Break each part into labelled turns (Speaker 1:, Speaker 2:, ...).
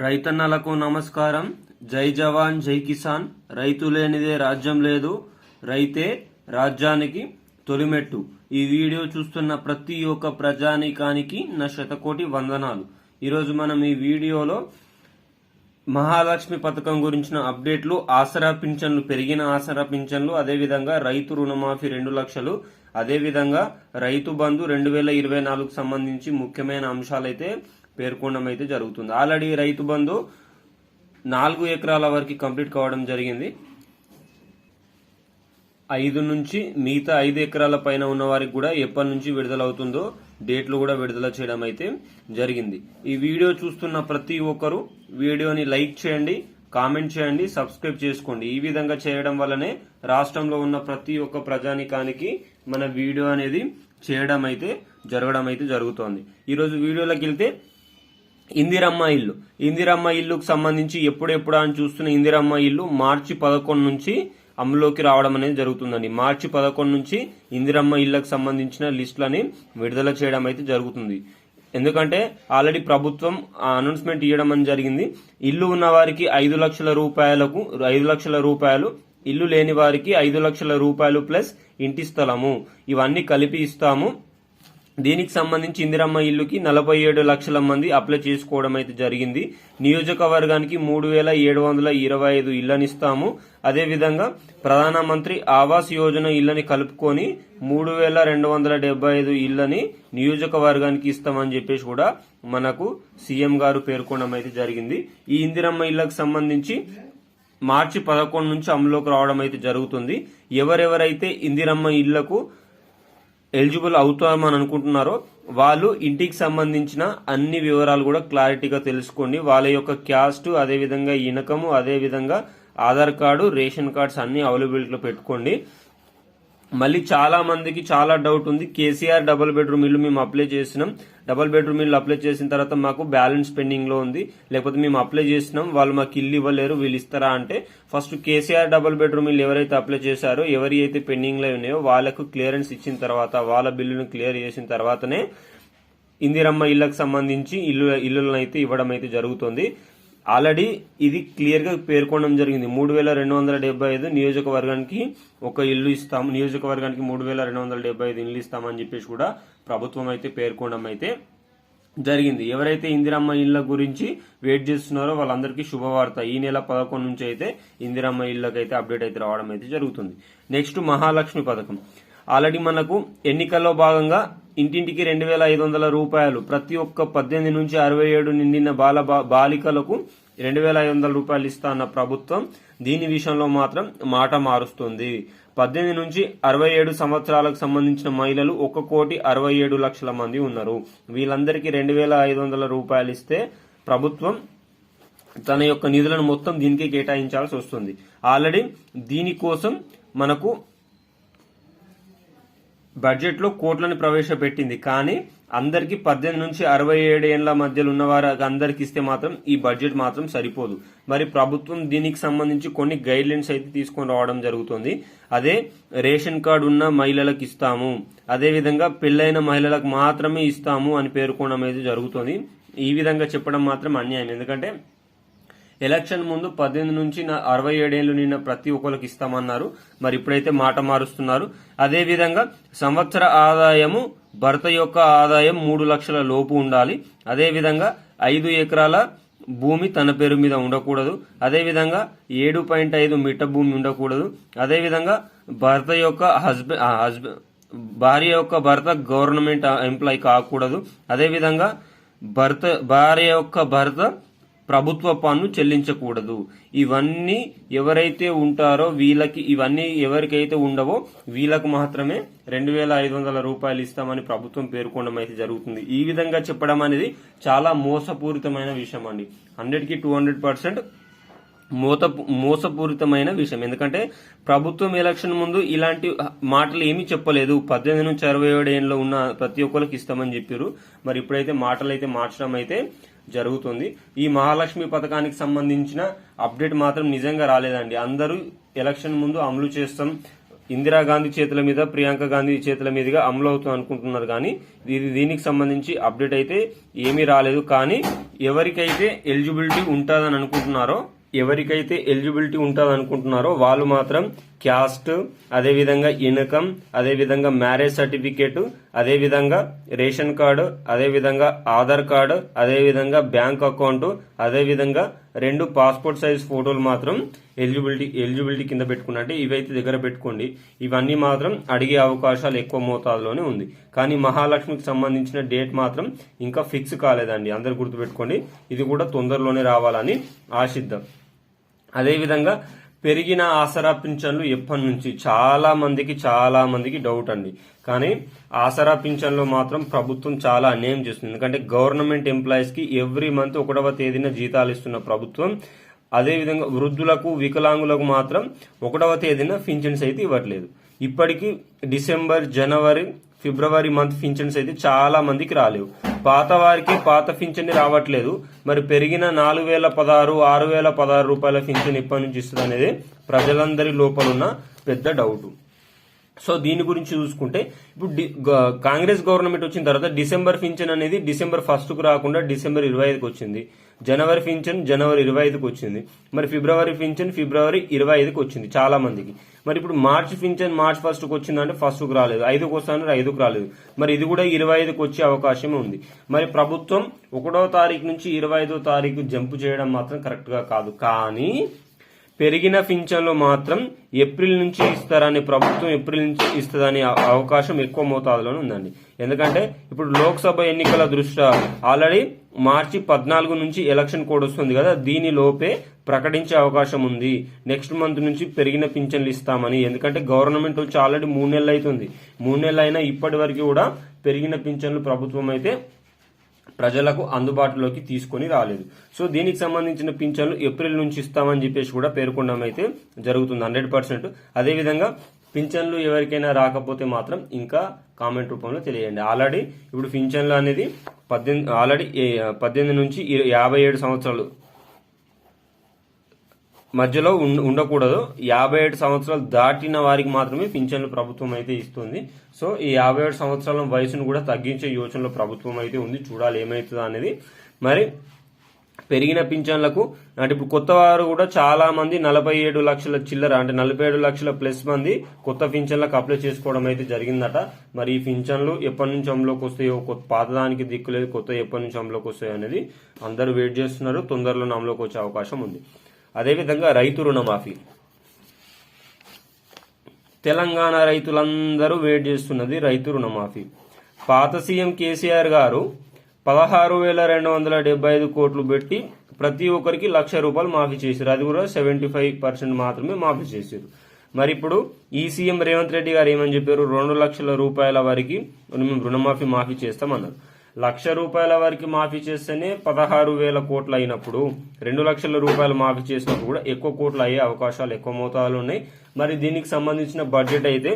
Speaker 1: రైతన్నలకు నమస్కారం. జై జవాన్ జై కిసాన్. రైతు లేనిదే రాజ్యం లేదు. రైతే రాజ్యానికి తొలిమెట్టు. ఈ వీడియో చూస్తున్న ప్రతి ఒక్క ప్రజానీకానికి నా శతకోటి వందనాలు. ఈరోజు మనం ఈ వీడియోలో మహాలక్ష్మి పథకం గురించిన అప్డేట్లు ఆసరా పింఛన్లు పెరిగిన ఆసరా పింఛన్లు అదేవిధంగా రైతు రుణమాఫీ రెండు లక్షలు అదేవిధంగా రైతు బంధు రెండు వేల ఇరవై నాలుగుకు సంబంధించి ముఖ్యమైన అంశాలైతే పేర్కొనడం అయితే జరుగుతుంది. ఆల్రెడీ రైతు బంధు నాలుగు ఎకరాల వరకు కంప్లీట్ కావడం జరిగింది. ఐదు నుంచి మిగతా ఐదు ఎకరాల పైన ఉన్న వారికి కూడా ఎప్పటి నుంచి విడుదల అవుతుందో డేట్లు కూడా విడుదల చేయడం అయితే జరిగింది. ఈ వీడియో చూస్తున్న ప్రతి ఒక్కరు వీడియోని లైక్ చేయండి కామెంట్ చేయండి సబ్స్క్రైబ్ చేసుకోండి. ఈ విధంగా చేయడం వల్లనే రాష్ట్రంలో ఉన్న ప్రతి ఒక్క ప్రజానికానికి మన వీడియో అనేది చేయడం అయితే జరగడం అయితే జరుగుతోంది. ఈరోజు వీడియోలోకి వెళ్తే ఇందిరమ్మ ఇల్లు. ఇందిరమ్మ ఇల్లుకు సంబంధించి ఎప్పుడెప్పుడు అని చూస్తున్న ఇందిరమ్మ ఇల్లు మార్చి పదకొండు నుంచి అమలులోకి రావడం అనేది జరుగుతుందండి. మార్చి పదకొండు నుంచి ఇందిరమ్మ ఇళ్ళకు సంబంధించిన లిస్టులని విడుదల చేయడం అయితే జరుగుతుంది. ఎందుకంటే ఆల్రెడీ ప్రభుత్వం అనౌన్స్మెంట్ ఇవ్వడం అని జరిగింది. ఇల్లు ఉన్న వారికి ఐదు లక్షల రూపాయలకు ఐదు లక్షల రూపాయలు ఇల్లు లేని వారికి ఐదు లక్షల రూపాయలు ప్లస్ ఇంటి స్థలము. ఇవన్నీ కలిపి ఇస్తాము. దీనికి సంబంధించి ఇందిరమ్మ ఇల్లుకి నలభై ఏడు లక్షల మంది అప్లై చేసుకోవడం అయితే జరిగింది. నియోజకవర్గానికి మూడు వేల ఏడు వందల ఇరవై ఐదు ఇళ్ళనిస్తాము. అదేవిధంగా ప్రధానమంత్రి ఆవాస్ యోజన ఇళ్ళని కలుపుకొని మూడు వేల రెండు వందల డెబ్బై ఐదు ఇళ్ళని నియోజకవర్గానికి ఇస్తామని చెప్పేసి కూడా మనకు సీఎం గారు పేర్కొనడం అయితే జరిగింది. ఈ ఇందిరమ్మ ఇళ్ళకు సంబంధించి మార్చి పదకొండు నుంచి అమలులోకి రావడం అయితే జరుగుతుంది. ఎవరెవరైతే ఇందిరమ్మ ఇళ్ళకు ఎలిజిబుల్ అవుతామని అనుకుంటున్నారో వాళ్ళు ఇంటికి సంబంధించిన అన్ని వివరాలు కూడా క్లారిటీగా తెలుసుకోండి. వాళ్ళ యొక్క క్యాస్ట్ అదేవిధంగా ఇనకము అదేవిధంగా ఆధార్ కార్డు రేషన్ కార్డ్స్ అన్ని అవైలబిలిటీలో పెట్టుకోండి. మళ్ళీ చాలా మందికి చాలా డౌట్ ఉంది. కేసీఆర్ డబుల్ బెడ్రూమ్ ఇల్లు మేము అప్లై చేసినాం. డబుల్ బెడ్రూమ్ ఇల్లు అప్లై చేసిన తర్వాత మాకు బ్యాలెన్స్ పెండింగ్లో ఉంది. లేకపోతే మేము అప్లై చేసినాం. వాళ్ళు మాకు ఇల్లు ఇవ్వలేరు. వీళ్ళు ఇస్తారా అంటే ఫస్ట్ కేసీఆర్ డబుల్ బెడ్రూమ్ ఇల్లు ఎవరైతే అప్లై చేశారో ఎవరి అయితే పెండింగ్లో ఉన్నాయో వాళ్ళకు క్లియరెన్స్ ఇచ్చిన తర్వాత వాళ్ళ బిల్లును క్లియర్ చేసిన తర్వాతనే ఇందిరమ్మ ఇళ్ళకు సంబంధించి ఇల్లు ఇల్లులను అయితే ఇవ్వడం అయితే జరుగుతుంది. ఆల్రెడీ ఇది క్లియర్గా పేర్కొనడం జరిగింది. మూడు వేల రెండు వందల డెబ్బై ఐదు నియోజకవర్గానికి ఒక ఇల్లు ఇస్తాం నియోజకవర్గానికి మూడు వేల రెండు వందల డెబ్బై ఐదు ఇల్లు ఇస్తామని చెప్పేసి కూడా ప్రభుత్వం అయితే పేర్కొనడం అయితే జరిగింది. ఎవరైతే ఇందిరమ్మ ఇళ్ళ గురించి వెయిట్ చేస్తున్నారో వాళ్ళందరికీ శుభవార్త. ఈ నెల పదకొండు నుంచి అయితే ఇందిరమ్మ ఇళ్ళకైతే అప్డేట్ అయితే రావడం అయితే జరుగుతుంది. నెక్స్ట్ మహాలక్ష్మి పథకం. ఆల్రెడీ మనకు ఎన్నికల్లో భాగంగా ఇంటింటికి రెండు వేల ఐదు వందల రూపాయలు. ప్రతి ఒక్క పద్దెనిమిది నుంచి అరవై ఏడు నిండిన బాల బాలికలకు రెండు వేల ఐదు వందల రూపాయలు ఇస్తా అన్న ప్రభుత్వం దీని విషయంలో మాత్రం మాట మారుస్తుంది. పద్దెనిమిది నుంచి అరవై ఏడు సంవత్సరాలకు సంబంధించిన మహిళలు ఒక కోటి అరవై ఏడు లక్షల మంది ఉన్నారు. వీళ్ళందరికీ రెండు వేల ఐదు వందల రూపాయలు ఇస్తే ప్రభుత్వం తన యొక్క నిధులను మొత్తం దీనికి కేటాయించాల్సి వస్తుంది. ఆల్రెడీ దీనికోసం మనకు బడ్జెట్లో కోట్లను ప్రవేశపెట్టింది. కానీ అందరికి పద్దెనిమిది నుంచి అరవై ఏడు ఏళ్ళ మధ్యలో ఉన్న వారికి అందరికి ఇస్తే మాత్రం ఈ బడ్జెట్ మాత్రం సరిపోదు. మరి ప్రభుత్వం దీనికి సంబంధించి కొన్ని గైడ్ లైన్స్ అయితే తీసుకొని రావడం జరుగుతుంది. అదే రేషన్ కార్డు ఉన్న మహిళలకు ఇస్తాము. అదేవిధంగా పెళ్ళైన పెళ్ళైన మహిళలకు మాత్రమే ఇస్తాము అని పేర్కొనడం అయితే జరుగుతుంది. ఈ విధంగా చెప్పడం మాత్రం అన్యాయం. ఎందుకంటే ఎలక్షన్ ముందు పద్దెనిమిది నుంచి నా- అరవై ఏడేళ్ళు నిన్న ప్రతి ఒక్కరికి ఇస్తామన్నారు. మరి ఇప్పుడైతే మాట మారుస్తున్నారు. అదేవిధంగా సంవత్సర ఆదాయము భర్త యొక్క ఆదాయం మూడు లక్షల లోపు ఉండాలి. అదేవిధంగా ఐదు ఎకరాల భూమి తన పేరు మీద ఉండకూడదు. అదేవిధంగా ఏడు పాయింట్ ఐదు మిట్ట భూమి ఉండకూడదు. అదేవిధంగా భర్త యొక్క హస్బెండ్ హస్బెండ్ భార్య యొక్క భర్త గవర్నమెంట్ ఎంప్లాయ్ కాకూడదు. అదేవిధంగా భర్త భార్య యొక్క భర్త ప్రభుత్వ పన్ను చెల్లించకూడదు. ఇవన్నీ ఎవరైతే ఉంటారో వీళ్ళకి ఇవన్నీ ఎవరికైతే ఉండవో వీళ్ళకు మాత్రమే రెండు వేల ఐదు వందల రూపాయలు ఇస్తామని ప్రభుత్వం పేర్కొనడం అయితే జరుగుతుంది. ఈ విధంగా చెప్పడం అనేది చాలా మోసపూరితమైన విషయం అండి. హండ్రెడ్కి టూ హండ్రెడ్ పర్సెంట్ మోత మోసపూరితమైన విషయం. ఎందుకంటే ప్రభుత్వం ఎలక్షన్ ముందు ఇలాంటి మాటలు ఏమీ చెప్పలేదు. పద్దెనిమిది నుంచి అరవై ఏడు ఏళ్ళలో ఉన్న ప్రతి ఒక్కరికి ఇస్తామని చెప్పారు. మరి ఇప్పుడైతే మాటలు అయితే మార్చడం అయితే జరుగుతుంది. ఈ మహాలక్ష్మి పథకానికి సంబంధించిన అప్డేట్ మాత్రం నిజంగా రాలేదండి. అందరూ ఎలక్షన్ ముందు అమలు చేస్తాం. ఇందిరాగాంధీ చేతుల మీద ప్రియాంక గాంధీ చేతుల మీదుగా అమలు అవుతుంది అనుకుంటున్నారు కానీ ఇది దీనికి సంబంధించి అప్డేట్ అయితే ఏమీ రాలేదు. కానీ ఎవరికైతే ఎలిజిబిలిటీ ఉంటుందని అనుకుంటున్నారో ఎవరికైతే ఎలిజిబిలిటీ ఉంటుంది అనుకుంటున్నారో వాళ్ళు మాత్రం క్యాస్ట్ అదేవిధంగా ఇన్కమ్ అదేవిధంగా మ్యారేజ్ సర్టిఫికేట్ అదేవిధంగా రేషన్ కార్డు అదేవిధంగా ఆధార్ కార్డు అదేవిధంగా బ్యాంక్ అకౌంట్ అదేవిధంగా రెండు పాస్పోర్ట్ సైజ్ ఫోటోలు మాత్రం ఎలిజిబిలిటీ ఎలిజిబిలిటీ కింద పెట్టుకున్నట్టే ఇవైతే దగ్గర పెట్టుకోండి. ఇవన్నీ మాత్రం అడిగే అవకాశాలు ఎక్కువ మోతాదులోనే ఉంది. కానీ మహాలక్ష్మికి సంబంధించిన డేట్ మాత్రం ఇంకా ఫిక్స్ కాలేదండి. అందరు గుర్తుపెట్టుకోండి. ఇది కూడా తొందరలోనే రావాలని ఆశిద్దాం. అదేవిధంగా పెరిగిన ఆసరా పింఛన్లు ఎప్పటి నుంచి? చాలా మందికి చాలా మందికి డౌట్ అండి. కానీ ఆసరా పింఛన్లో మాత్రం ప్రభుత్వం చాలా అన్యాయం చేస్తుంది. ఎందుకంటే గవర్నమెంట్ ఎంప్లాయీస్కి ఎవ్రీ మంత్ ఒకటవ తేదీన జీతాలు ఇస్తున్న ప్రభుత్వం అదేవిధంగా వృద్ధులకు వికలాంగులకు మాత్రం ఒకటవ తేదీన పింఛన్స్ అయితే ఇవ్వట్లేదు. ఇప్పటికీ డిసెంబర్ జనవరి ఫిబ్రవరి మంత్ పింఛన్స్ అయితే చాలా మందికి రాలేవు. పాత వారికి పాత పింఛన్ రావట్లేదు. మరి పెరిగిన నాలుగు వేల పదహారు ఆరు వేల పదహారు రూపాయల పింఛన్ ఎప్పటి నుంచి ఇస్తుంది అనేది ప్రజలందరి లోపలున్న పెద్ద డౌట్ సో దీని గురించి చూసుకుంటే ఇప్పుడు డి- కాంగ్రెస్ గవర్నమెంట్ వచ్చిన తర్వాత డిసెంబర్ పింఛన్ అనేది డిసెంబర్ ఫస్ట్కు రాకుండా డిసెంబర్ ఇరవై ఐదుకి వచ్చింది. జనవరి పింఛన్ జనవరి ఇరవై ఐదుకి వచ్చింది. మరి ఫిబ్రవరి పింఛన్ ఫిబ్రవరి ఇరవై ఐదుకి వచ్చింది చాలా మందికి. మరి ఇప్పుడు మార్చ్ పింఛన్ మార్చ్ ఫస్ట్కు వచ్చిందంటే ఫస్ట్కు రాలేదు. ఐదుకు వస్తానంటే ఐదుకు రాలేదు. మరి ఇది కూడా ఇరవై ఐదుకు వచ్చే అవకాశం ఉంది. మరి ప్రభుత్వం ఒకటో తారీఖు నుంచి ఇరవై ఐదో తారీఖు జంప్ చేయడం మాత్రం కరెక్ట్గా కాదు. కానీ పెరిగిన పింఛన్లు మాత్రం ఏప్రిల్ నుంచి ఇస్తారని ప్రభుత్వం ఏప్రిల్ నుంచి ఇస్తుందని అవకాశం ఎక్కువ మోతాదులోనే ఉందండి. ఎందుకంటే ఇప్పుడు లోక్సభ ఎన్నికల దృష్ట్యా ఆల్రెడీ మార్చి పద్నాలుగు నుంచి ఎలక్షన్ కోడ్ వస్తుంది కదా దీని లోపే ప్రకటించే అవకాశం ఉంది. నెక్స్ట్ మంత్ నుంచి పెరిగిన పింఛన్లు ఇస్తామని. ఎందుకంటే గవర్నమెంట్ వచ్చి ఆల్రెడీ మూడు నెలలు అవుతుంది. మూడు నెలలు అయినా ఇప్పటి వరకు కూడా పెరిగిన పింఛన్లు ప్రభుత్వం అయితే ప్రజలకు అందుబాటులోకి తీసుకొని రాలేదు. సో దీనికి సంబంధించిన పింఛన్లు ఏప్రిల్ నుంచి ఇస్తామని చెప్పేసి కూడా పేర్కొనడం అయితే జరుగుతుంది హండ్రెడ్ పర్సెంట్. అదేవిధంగా పింఛన్లు ఎవరికైనా రాకపోతే మాత్రం ఇంకా కామెంట్ రూపంలో తెలియండి. ఆల్రెడీ ఇప్పుడు పింఛన్లు అనేది పద్దెనిమిది ఆల్రెడీ పద్దెనిమిది నుంచి యాభై ఏడు సంవత్సరాలు మధ్యలో ఉండ- ఉండకూడదు. యాభై ఏడు సంవత్సరాలు దాటిన వారికి మాత్రమే పింఛన్లు ప్రభుత్వం అయితే ఇస్తుంది. సో ఈ యాభై ఏడు సంవత్సరాల వయసును కూడా తగ్గించే యోచనలో ప్రభుత్వం అయితే ఉంది. చూడాలి ఏమవుతుందో అనేది. మరి పెరిగిన పింఛన్లకు అంటే ఇప్పుడు కొత్త వారు కూడా చాలా మంది నలభై ఏడు లక్షల చిల్లర అంటే నలభై ఏడు లక్షల ప్లస్ మంది కొత్త పింఛన్లకు అప్లై చేసుకోవడం అయితే జరిగిందట. మరి ఈ పింఛన్లు ఎప్పటి నుంచి అమలోకి వస్తాయో కొత్త పాతదానికి దిక్కు లేదు కొత్త ఎప్పటి నుంచి అమలోకి వస్తాయో అనేది అందరూ వెయిట్ చేస్తున్నారు. తొందరలో అమలోకి వచ్చే అవకాశం ఉంది. అదేవిధంగా రైతు రుణమాఫీ. తెలంగాణ రైతులందరూ వెయిట్ చేస్తున్నది రైతు రుణమాఫీ. పాత సీఎం కేసీఆర్ గారు పదహారు వేల రెండు వందల డెబ్బై ఐదు కోట్లు పెట్టి ప్రతి ఒక్కరికి లక్ష రూపాయలు మాఫీ చేశారు. అది కూడా సెవెంటీ ఫైవ్ పర్సెంట్ మాత్రమే మాఫీ చేశారు. మరి ఇప్పుడు ఈ సీఎం రేవంత్ రెడ్డి గారు ఏమని చెప్పారు? రెండు లక్షల రూపాయల వరకు మేము రుణమాఫీ మాఫీ చేస్తామన్నారు. లక్ష రూపాయల వరకు మాఫీ చేస్తేనే పదహారు వేల కోట్లు అయినప్పుడు రెండు లక్షల రూపాయలు మాఫీ చేసినప్పుడు కూడా ఎక్కువ కోట్లు అయ్యే అవకాశాలు ఎక్కువ మోతాదులు ఉన్నాయి. మరి దీనికి సంబంధించిన బడ్జెట్ అయితే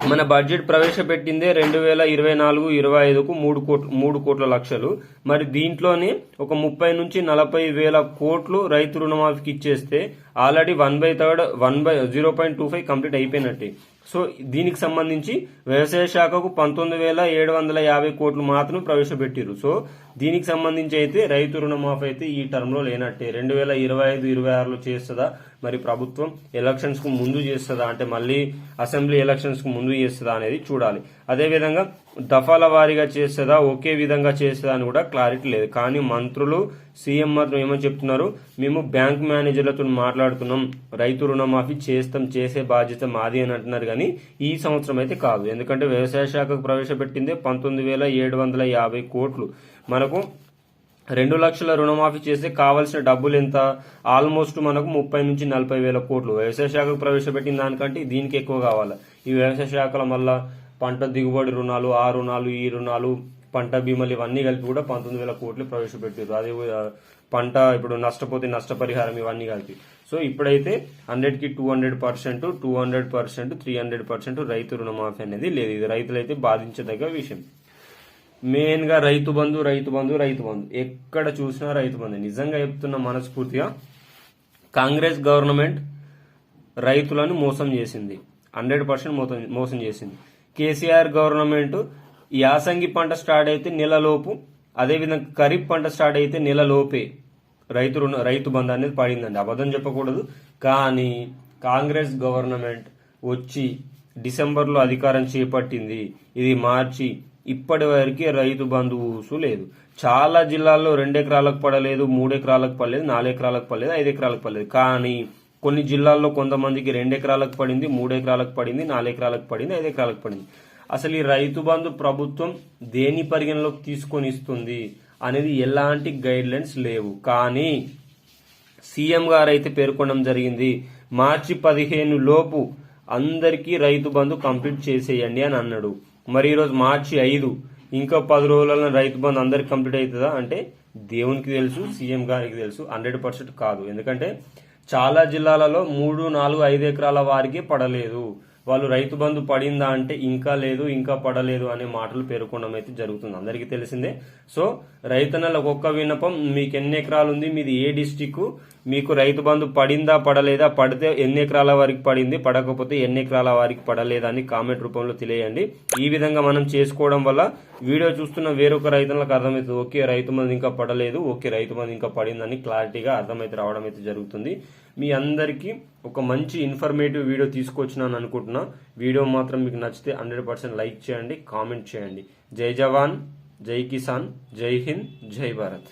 Speaker 1: మన బడ్జెట్ ప్రవేశపెట్టిందే రెండు వేల ఇరవై నాలుగు ఇరవై ఐదుకు మూడు కోట్లు మూడు కోట్ల లక్షలు. మరి దీంట్లోనే ఒక ముప్పై నుంచి నలభై వేల కోట్లు రైతు రుణమాఫీకి ఇచ్చేస్తే already one by third one by zero point two five complete అయిపోయినట్టే. సో దీనికి సంబంధించి వ్యవసాయ శాఖకు పంతొమ్మిది వేల ఏడు వందల యాభై కోట్లు మాత్రమే ప్రవేశపెట్టారు సో దీనికి సంబంధించి అయితే రైతు రుణమాఫీ అయితే ఈ టర్మ్లో లేనట్టే. రెండు వేల ఇరవై ఐదు ఇరవై ఆరులో చేస్తుందా? మరి ప్రభుత్వం ఎలక్షన్స్కు ముందు చేస్తుందా? అంటే మళ్ళీ అసెంబ్లీ ఎలక్షన్స్కు ముందు చేస్తుందా అనేది చూడాలి. అదేవిధంగా దఫాల వారీగా చేస్తుందా? ఒకే విధంగా చేస్తుందా అని కూడా క్లారిటీ లేదు. కానీ మంత్రులు సీఎం మాత్రం ఏమని చెప్తున్నారు? మేము బ్యాంక్ మేనేజర్లతో మాట్లాడుతున్నాం. రైతు రుణమాఫీ చేస్తాం. చేసే బాధ్యత మాది అని అంటున్నారు. కానీ ఈ సంవత్సరం అయితే కాదు. ఎందుకంటే వ్యవసాయ శాఖకు ప్రవేశపెట్టిందే పంతొమ్మిది వేల ఏడు వందల యాభై కోట్లు. మనకు రెండు లక్షల రుణమాఫీ చేస్తే కావాల్సిన డబ్బులు ఎంత? ఆల్మోస్ట్ మనకు ముప్పై నుంచి నలభై వేల కోట్లు. వ్యవసాయ శాఖకు ప్రవేశపెట్టిన దానికంటే దీనికి ఎక్కువ కావాలి. ఈ వ్యవసాయ శాఖల మళ్ళా పంట దిగుబడి రుణాలు ఆ రుణాలు ఈ రుణాలు పంట బీమాలు ఇవన్నీ కలిపి కూడా పంతొమ్మిది వేల కోట్లు ప్రవేశపెట్టారు అదే పంట ఇప్పుడు నష్టపోతే నష్టపరిహారం ఇవన్నీ కలిపి. సో ఇప్పుడైతే హండ్రెడ్కి two hundred percent two hundred percent three hundred percent రైతు రుణమాఫీ అనేది లేదు. ఇది రైతులైతే బాధించదగ్గ విషయం. మెయిన్గా రైతు బంధు రైతు బంధు రైతు బంధు. ఎక్కడ చూసినా రైతు బంధు. నిజంగా చెప్తున్న మనస్ఫూర్తిగా కాంగ్రెస్ గవర్నమెంట్ రైతులను మోసం చేసింది. హండ్రెడ్ పర్సెంట్ మోసం మోసం చేసింది. కేసీఆర్ గవర్నమెంట్ యాసంగి పంట స్టార్ట్ అయితే నెలలోపు అదేవిధంగా ఖరీఫ్ పంట స్టార్ట్ అయితే నెల లోపే రైతు రుణ రైతు బంధు అనేది పడిందండి. అబద్ధం చెప్పకూడదు. కానీ కాంగ్రెస్ గవర్నమెంట్ వచ్చి డిసెంబర్లో అధికారం చేపట్టింది. ఇది మార్చి ఇప్పటి వరకు రైతు బంధు ఊసు లేదు. చాలా జిల్లాల్లో రెండు ఎకరాలకు పడలేదు మూడు ఎకరాలకు పడలేదు నాలుగు ఎకరాలకు పడలేదు ఐదు ఎకరాలకు పడలేదు. కానీ కొన్ని జిల్లాల్లో కొంతమందికి రెండు ఎకరాలకు పడింది మూడు ఎకరాలకు పడింది నాలుగు ఎకరాలకు పడింది ఐదు ఎకరాలకు పడింది. అసలు ఈ రైతు బంధు ప్రభుత్వం దేని పరిగణలోకి తీసుకొని ఇస్తుంది అనేది ఎలాంటి గైడ్ లైన్స్ లేవు. కానీ సీఎం గారు అయితే పేర్కొనడం జరిగింది మార్చి పదిహేను లోపు అందరికీ రైతు బంధు కంప్లీట్ చేసేయండి అని అన్నాడు. మరి ఈరోజు మార్చి ఐదు ఇంకా పది రోజులలో రైతు బంధు అందరికి కంప్లీట్ అవుతుందా? అంటే దేవునికి తెలుసు సీఎం గారికి తెలుసు హండ్రెడ్ పర్సెంట్ కాదు. ఎందుకంటే చాలా జిల్లాలలో మూడు నాలుగు ఐదు ఎకరాల వారికి పడలేదు. వాళ్ళు రైతు బంధు పడిందా అంటే ఇంకా లేదు ఇంకా పడలేదు అనే మాటలు పేర్కొనడం అయితే జరుగుతుంది. అందరికీ తెలిసిందే. సో రైతన్నల ఒక్క విన్నపం మీకు ఎన్ని ఎకరాలు ఉంది మీది ఏ డిస్టిక్ మీకు రైతు బంధు పడిందా పడలేదా పడితే ఎన్ని ఎకరాల వారికి పడింది పడకపోతే ఎన్ని ఎకరాల వారికి పడలేదా అని కామెంట్ రూపంలో తెలియండి ఈ విధంగా మనం చేసుకోవడం వల్ల వీడియో చూస్తున్న వేరొక రైతులకు అర్థమవుతుంది. ఓకే రైతు మంది ఇంకా పడలేదు ఓకే రైతు మంది ఇంకా పడిందని క్లారిటీగా అర్థమైతే రావడం అయితే జరుగుతుంది. మీ అందరికీ ఒక మంచి ఇన్ఫర్మేటివ్ వీడియో తీసుకొచ్చినాను అనుకుంటున్నా. వీడియో మాత్రం మీకు నచ్చితే హండ్రెడ్ పర్సెంట్ లైక్ చేయండి కామెంట్ చేయండి. జై జవాన్ జై కిసాన్ జై హింద్ జై భారత్.